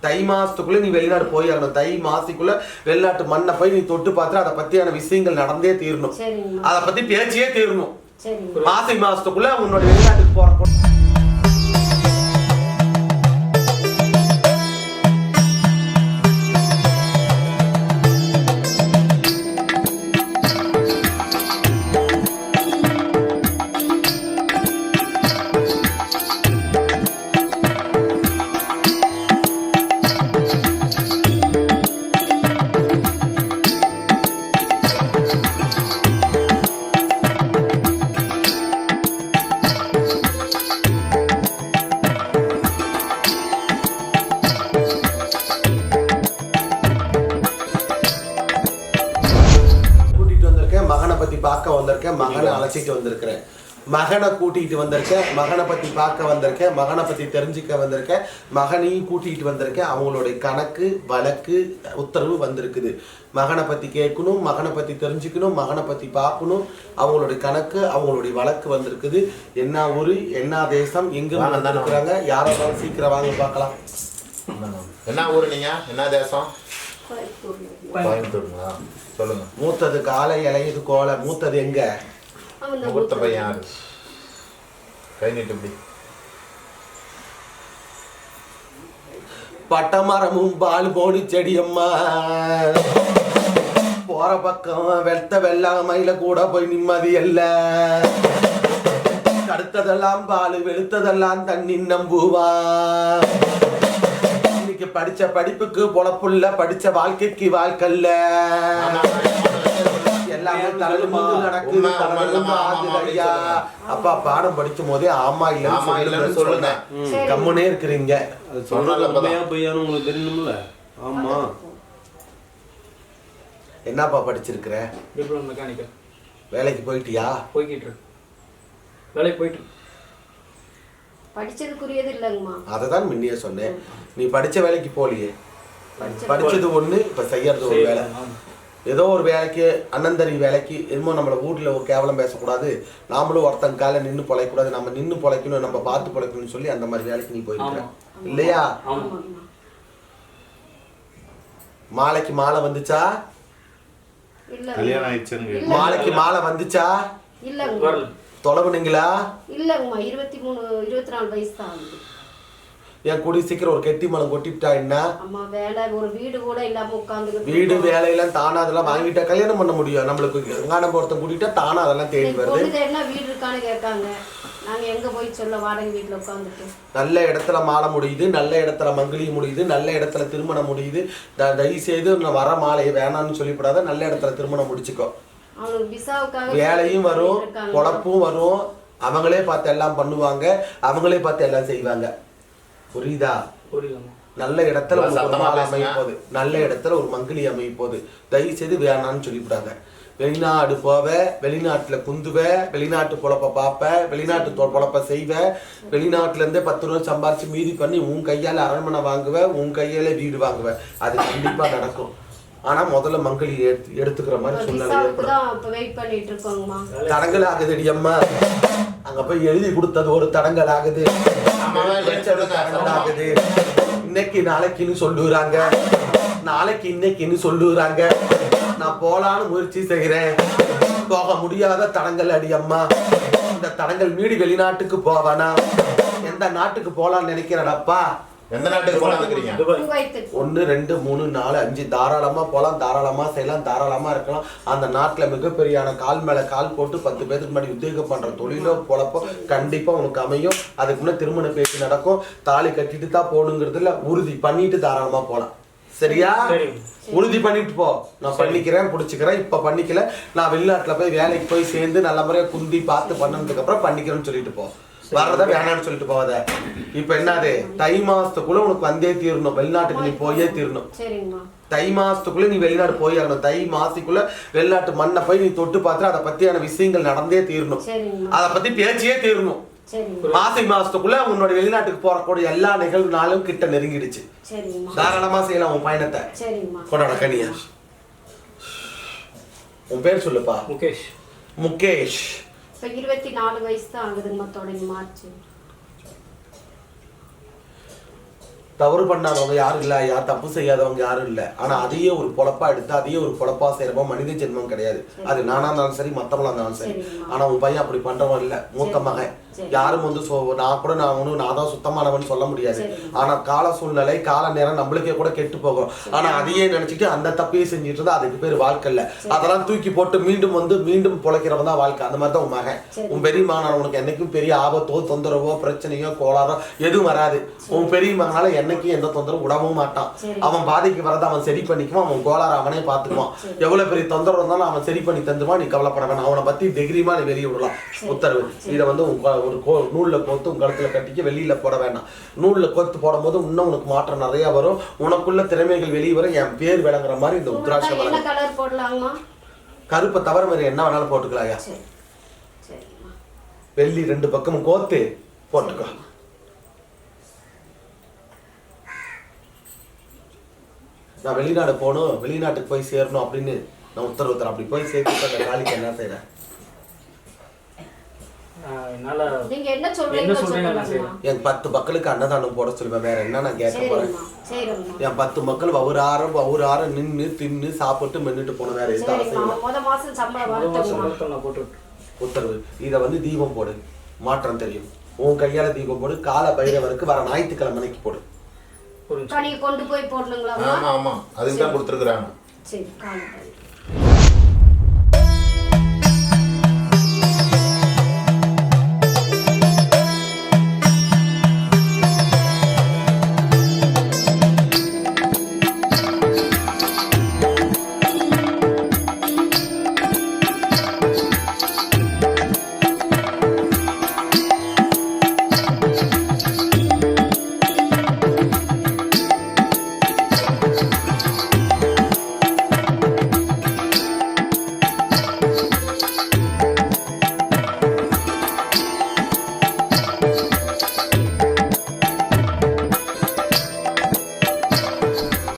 தை மாசத்துக்குள்ள நீ வெளிநாடு போய் ஆகணும் தை மாசத்துக்குள்ள வெளிநாட்டு மண்ணை போய் நீ தொட்டு பார்த்து அதை பத்தியான விஷயங்கள் நடந்தே தீரணும். அதை பத்தி பேச்சியே தீரணும். மாசி மாசத்துக்குள்ள உன்னோட வெளிநாட்டுக்கு போற அழைச்சிட்டு வந்திருக்கிறேன். மகனை கூட்டிட்டு வந்திருக்கேன். மகனை பத்தி பார்க்க வந்திருக்கேன். மகனை பத்தி தெரிஞ்சுக்க வந்திருக்கேன். மகனையும் கூட்டிட்டு வந்திருக்கேன். அவங்களுடைய கணக்கு வழக்கு உத்தரவு வந்திருக்குது. மகனை பத்தி கேட்கணும் மகனை பத்தி தெரிஞ்சுக்கணும் மகனை பத்தி பார்க்கணும். அவங்களுடைய கணக்கு அவங்களுடைய வழக்கு வந்திருக்குது. என்ன ஊரு என்ன தேசம் எங்க. இருக்கிறாங்க யாராவது சீக்கிரம் வாங்க பார்க்கலாம். என்ன ஊர் நீங்க? என்ன தேசம்? கோயம்புத்தூருங்களா? சொல்லுங்க. மூத்தது காலை இளையது கோலை. மூத்தது எங்க? மூத்த பையன் யாரு? கை நீட்டு இப்படி. பட்டமரமும் பால் போனி செடியம்மா. போற பக்கம் வெத்த வெள்ளாமையில கூட போய் நிம்மதி இல்ல கடுத்ததெல்லாம் பால் வெளுத்ததெல்லாம் தண்ணி நம்புவா. இன்னைக்கு படிச்ச படிப்புக்கு பொழப்புள்ள படிச்ச வாழ்க்கைக்கு வாழ்க்கல்ல. அப்பா பாடம் படிக்கும் போதே ஆமா இல்லைன்னு சொல்லுங்க. கம்முனே இருக்கிறீங்க. உங்களுக்கு தெரியணும்ல? ஆமா. என்னப்பா படிச்சிருக்கிற? டிப்ளமோ மெக்கானிக்கல் வேலைக்கு போயிட்டியா? போய்கிட்டு வேலைக்கு போயிட்டு. படிச்சதுக்குரியது இல்லைங்கம்மா. அதை தான் முன்னையே சொன்னேன். நீ படிச்ச வேலைக்கு போலியே. படிச்ச- படிச்சது ஒண்ணு இப்ப செய்யறது ஒரு வேலை. ஏதோ ஒரு வேலைக்கு அண்ணந்தரி வேலைக்கு என்னமோ நம்மள வீட்டுல ஒரு கேவலம் பேசக்கூடாது. நாமளும் ஒருத்தன் கால நின்னு பொழைக்கூடாது நம்ம நின்னு பொழைக்கணும் நம்ம பார்த்து பொழைக்கணும்னு சொல்லி அந்த மாதிரி வேலைக்கு நீ போயிருக்கிற. ஆமா. இல்லையா? மாலைக்கு மாலை வந்துச்சா? இல்ல. இல்ல. மாலைக்கு மாலை வந்துச்சா? தொலைவுனீங்களா இல்லைங்கம்மா இருபத்தி மூணு இருபத்தி நாலு வயசு தான் என் கூடி சீக்கிரம் ஒரு கெட்டி மலம் கொட்டிவிட்டா என்ன? அம்மா வேலை ஒரு வீடு கூட இல்லாம உட்காந்துக்கிட்டு வீடு வேலையெல்லாம் தானா அதெல்லாம் வாங்கிட்டா கல்யாணம் பண்ண முடியும். நம்மளுக்கு அங்கான ஒருத்தன் கூட்டிட்டா தானா அதெல்லாம் தேடி வருது. வீடு இருக்கான்னு கேட்காங்க நாங்க எங்க போய் சொல்ல வாடகை வீட்டுல உட்காந்துட்டு நல்ல இடத்துல மாலை முடியுது நல்ல இடத்துல மங்கிலி முடியுது நல்ல இடத்துல திருமணம் முடியுது. தயவு செய்து வர மாலையை வேணாம்னு சொல்லிவிடாத நல்ல இடத்துல திருமணம் முடிச்சுக்கோ. வேலையும் வரும். பொழப்பும் வரும். அவங்களே பார்த்து எல்லாம் பண்ணுவாங்க அவங்களே பார்த்து எல்லாம் செய்வாங்க. புரியுதா? நல்ல இடத்துல. அமைய போகுது நல்ல இடத்துல ஒரு மங்கிலி அமைய போகுது தயவு செய்து வேணாம்னு சொல்லிவிடாங்க வெளிநாடு போவ வெளிநாட்டுல குந்துவ வெளிநாட்டு பொழப்ப பார்ப்ப வெளிநாட்டு பொழப்ப செய்வ வெளிநாட்டுல இருந்தே பத்து ரூபா சம்பாரிச்சு மீதி பண்ணி உன் கையால அரண்மனை வாங்குவ உன் கையால வீடு வாங்குவ. அது கண்டிப்பா நடக்கும். ஆனா முதல்ல மங்கிலி எடுத்து எடுத்துக்கிற மாதிரி சூழ்நிலை ஏற்படும். தடங்கல் ஆகுதுடி அம்மா. அங்க போய் எழுதி கொடுத்தது ஒரு தடங்கல் ஆகுது இன்னைக்கு நாளைக்குன்னு சொல்லுறாங்க நாளைக்கு இன்னைக்குன்னு சொல்லுறாங்க நான் போலான்னு முயற்சி செய்கிறேன் போக முடியாத தடங்கல் அடி அம்மா. இந்த தடங்கல் மீறி வெளிநாட்டுக்கு போவானா? எந்த நாட்டுக்கு போலான்னு நினைக்கிறேனப்பா எந்த நாட்டுக்கு குவைத்துக்கு ஒன்று ரெண்டு மூணு நாலு அஞ்சு. தாராளமாக போகலாம் தாராளமாக செய்யலாம் தாராளமாக இருக்கலாம். அந்த நாட்டில் மிகப்பெரியான கால் மேலே கால் போட்டு பத்து பேருக்கு முன்னாடி உத்தியோகம் பண்ணுற தொழிலோ பொழப்போ கண்டிப்பாக உனக்கு அமையும். அதுக்கு முன்னே திருமண பேச்சு நடக்கும். தாலி கட்டிட்டு தான் போகணுங்கிறதுல உறுதி பண்ணிட்டு தாராளமாக போகலாம் சரியா. உறுதி பண்ணிட்டு போ. நான் பண்ணிக்கிறேன் பிடிச்சிக்கிறேன். இப்போ பண்ணிக்கல. நான் வெளிநாட்டில் போய் வேலைக்கு போய் சேர்ந்து நல்ல முறையாக குந்தி பார்த்து பண்ணதுக்கு அப்புறம் பண்ணிக்கிறேன்னு சொல்லிட்டு போ. வர்றத வேணாம்னு சொல்லிட்டு போவாத இப்போ என்னது? தை மாசத்துக்குள்ள உனக்கு வந்தே தீரணும். வெளிநாட்டுக்கு நீ போயே தீரணும். தை மாசத்துக்குள்ள நீ வெளிநாடு போய் ஆகணும். தை மாசத்துக்குள்ள வெளிநாட்டு மண்ணை போய் நீ தொட்டு பார்த்து அதை பத்தியான விஷயங்கள் நடந்தே தீரணும். அதை பத்தி பேச்சியே தீரணும். மாசி மாசத்துக்குள்ள உன்னோட வெளிநாட்டுக்கு போறக்கூடிய எல்லா நிகழ்வு நாளும் கிட்ட நெருங்கிடுச்சு. தாராளமா செய்யலாம் உன் பயணத்தை. கொண்டாட கனியா. உன் பேர் சொல்லுப்பா. முகேஷ். முகேஷ். இப்போ இருபத்தி நாலு வயசு தான் ஆகுதுங்கம்மா தொடங்கி மார்ச் தவறு பண்ணாதவங்க யாரும் இல்ல யார் தப்பு செய்யாதவங்க யாரும் இல்ல. ஆனா அதையே ஒரு பொழப்பா எடுத்து அதையே ஒரு பொழப்பா செய்யறப்ப மனித ஜென்மம் கிடையாது. அது நானா இருந்தாலும் சரி மத்தவங்களா இருந்தாலும் சரி. ஆனா உன் பையன் அப்படி பண்றவன் இல்ல. மூத்த. மகன். யாரும் வந்து நான் கூட நான் ஒன்றும் நான் தான் சுத்தமானவன் சொல்ல முடியாது. ஆனா கால சூழ்நிலை கால நேரம் நம்மளுக்கே கூட கெட்டு போகும். ஆனா அதையே நினைச்சிட்டு அந்த தப்பையே செஞ்சுட்டு இருந்தா அதுக்கு பேர் வாழ்க்கை இல்ல. அதெல்லாம் தூக்கி போட்டு மீண்டும் வந்து மீண்டும் பொழைக்கிறவன் தான் வாழ்க்கை. அந்த மாதிரி தான் உன் மகன். உன் பெரிய மகனால உனக்கு என்னைக்கும் பெரிய ஆபத்தோ தொந்தரவோ பிரச்சனையோ கோளாறோ எதுவும் வராது. உன் பெரிய மகனால என்னைக்கும் எந்த தொந்தரவும் விடவும் மாட்டான். அவன் பாதிக்கு வரதை அவன் சரி பண்ணிக்குவான். அவன் கோளாறு அவனே பார்த்துக்குவான். எவ்வளவு பெரிய தொந்தரவு இருந்தாலும் அவன் சரி பண்ணி தந்துவான் நீ கவலைப்பட வேணாம். அவனை பத்தி தைரியமா நீ வெளியே விடலாம். உத்தரவு. இதை வந்து ஒரு கோ நூல்ல கோத்து உன் கழுத்துல கட்டிக்க வெளியில போட வேண்டாம் நூல்ல கோத்து போடும்போது இன்னும் உனக்கு மாற்றம் நிறைய வரும். உனக்குள்ள திறமைகள் வெளியே வரும். என் பேர் விளங்குற மாதிரி இந்த உத்ராட்சம் என்ன வளரும். கருப்பை தவிர வேறு என்ன வேணாலும் சரிம்மா. வெள்ளி ரெண்டு பக்கமும் கோத்து போட்டுக்கோ. நான் வெளிநாடு போகணும் வெளிநாட்டுக்கு போய் சேரணும் அப்படின்னு நான் உத்தரவு தரேன். அப்படி போய் சேர்த்து அந்த காலிக்கு என்ன செய்யறேன் ஆஹ் என்னால நீங்க என்ன சொல்றீங்க என் பத்து மக்களுக்கு அன்னதானம் போட சொல்லுவேன். வேற என்ன நான் கேட்க போறேன்? என் பத்து மக்கள் ஒவ்வொரு ஒவ்வொரு நின்னு தின்னு சாப்பிட்டு மென்னுட்டு போன வேற எந்த அவசியம். உத்தரவு. இதை வந்து தீபம் போடு. மாற்றம் தெரியும். உன் கையால தீபம் போடு. கால பைரவருக்கு வர ஞாயிற்றுக்கிழமை அன்னைக்கு போடு. கனியை கொண்டு போய் போடணுங்களாம்மா ஆமா ஆமா. அதுக்கு தான் கொடுத்துருக்குறாங்க. சரி